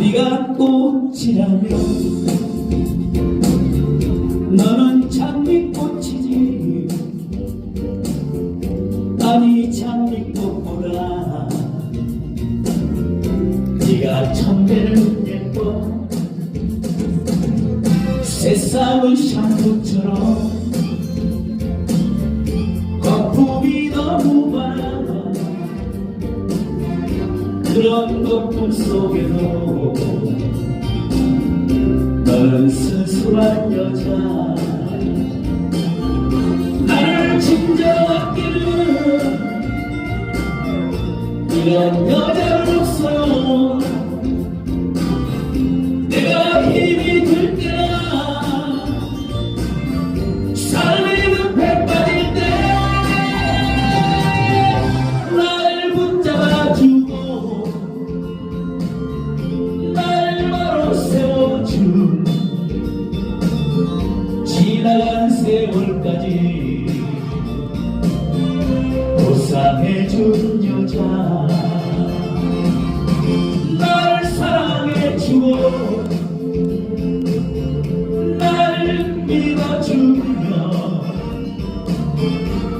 네가 꽃이라면 너는 장미꽃이지. 아니 장미꽃보다 네가 천배를 예뻐. 새싹의 샴푸처럼 그런 거품 속에도 너는 순수한 여자. 나를 진정하기는 이런 여자는 없어 보상해준 여자. 날 사랑해주고 날 믿어주며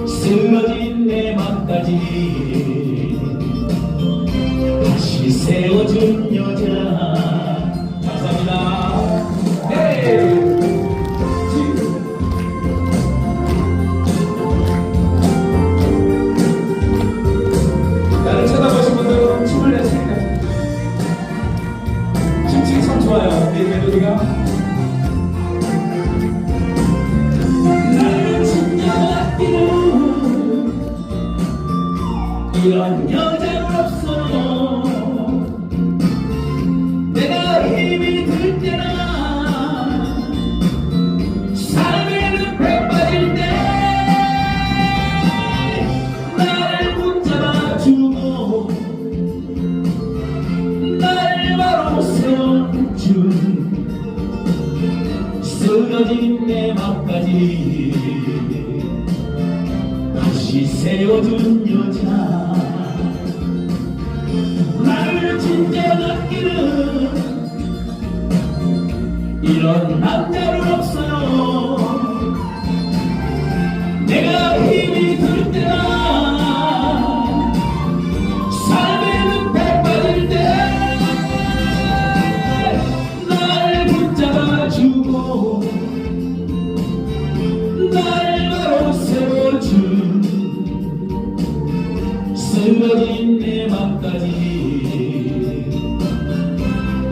쓰러진 내 맘까지 다시 세워준 이런 여자는 없어. 내가 힘이 들 때나 삶의 늪에 빠질 때 나를 붙잡아주고 날 바로 세워준 쓰러진 내 맘까지 다시 세워준 여자. 나를 진정하기는 이런 남자는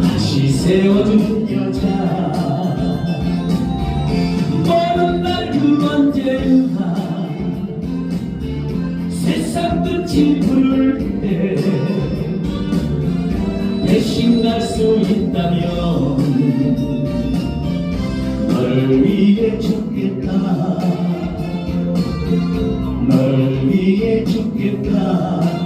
다시 세워준 여자. 먼날그 언제나 세상 끝이 부를 때 대신 갈 수 있다면 널 위해 죽겠다. 널 위해 죽겠다